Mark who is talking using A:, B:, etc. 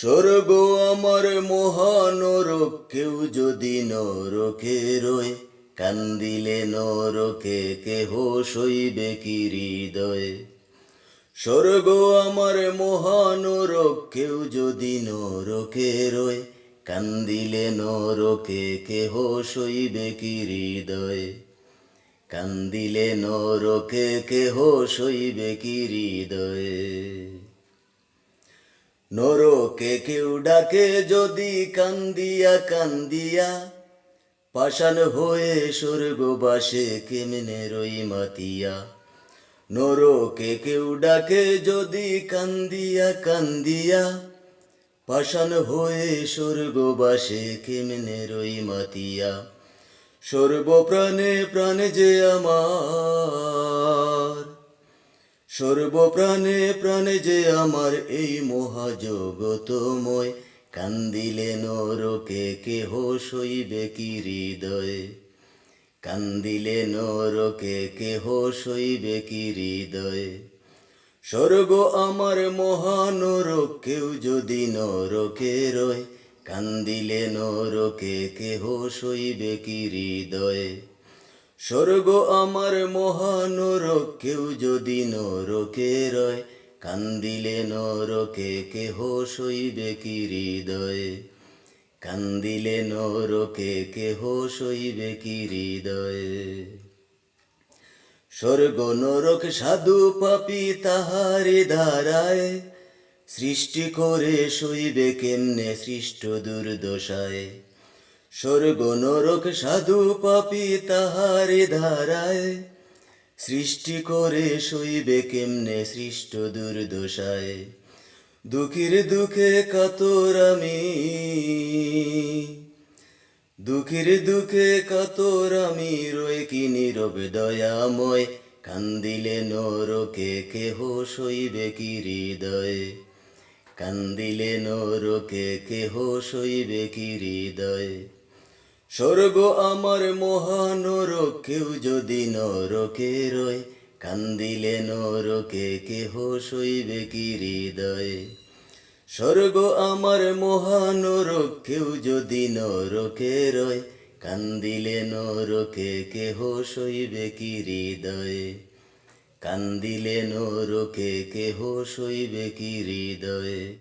A: স্বর্গ আমার মহানরক কেউ যদি নরকে রয়, কান্দিলে নরকে কেহ সইবে কি হৃদয়? স্বর্গ আমার মহানরক কেউ যদি নরকে রয়, কান্দিলে নরকে কেহ সইবে কি হৃদয়? কান্দিলে নরকে কেহ সইবে কি হৃদয়? নরকে কেউ ডাকে যদি কান্দিয়া কান্দিয়া, পাষাণ হয়ে স্বর্গবাসে কেমনে রই মাতিয়া? নরকে কেউ ডাকে যদি কান্দিয়া কান্দিয়া, পাষাণ হয়ে স্বর্গবাসে কেমনে রই মাতিয়া? সর্বপ্রাণে প্রাণে যে আমার সর্বপ্রাণে প্রাণে যে আমার এই মহাজগতময়, কান্দিলে নরকে কেহ সইবে কি হৃদয়? কান্দিলে নরকে কেহ সইবে কি হৃদয়? স্বর্গ আমার মহানরক কেউ যদি নরকে রয়, কান্দিলে নরকে কেহ সইবে কি হৃদয়? স্বর্গ আমার মহানরক কেউ যদি নরকে রয়, কান্দিলে নরকে কেহ সইবে কি হৃদয়? কান্দিলে নরকে কেহ সইবে কি হৃদয়? স্বর্গ নরক সাধু পাপি তাহারে ধারায় সৃষ্টি করে সইবে কেমনে সৃষ্ট দুর্দশায়? স্বর্গ নরক সাধু পাপি তাহারে ধারায় সৃষ্টি করে সইবে কেমনে সৃষ্ট দুর্দশায়? দুঃখের দুঃখে কাতর আমি। দুঃখের দুঃখে কাতর আমি রয়ে কি নীরবে দয়াময়? কান্দিলে নরকে কেহ সইবে কি হৃদয়? কান্দিলে নরকে কেহ সইবে কি হৃদয়? স্বর্গ আমার মহানরক কেউ যদি নরকে রয়, কান্দিলে নরকে কেহ সইবে কি হৃদয়? স্বর্গ আমার মহানরক কেউ যদি নরকে রয়, কান্দিলে নরকে কেহ সইবে কি হৃদয়? কান্দিলে নরকে কেহ সইবে কি হৃদয়?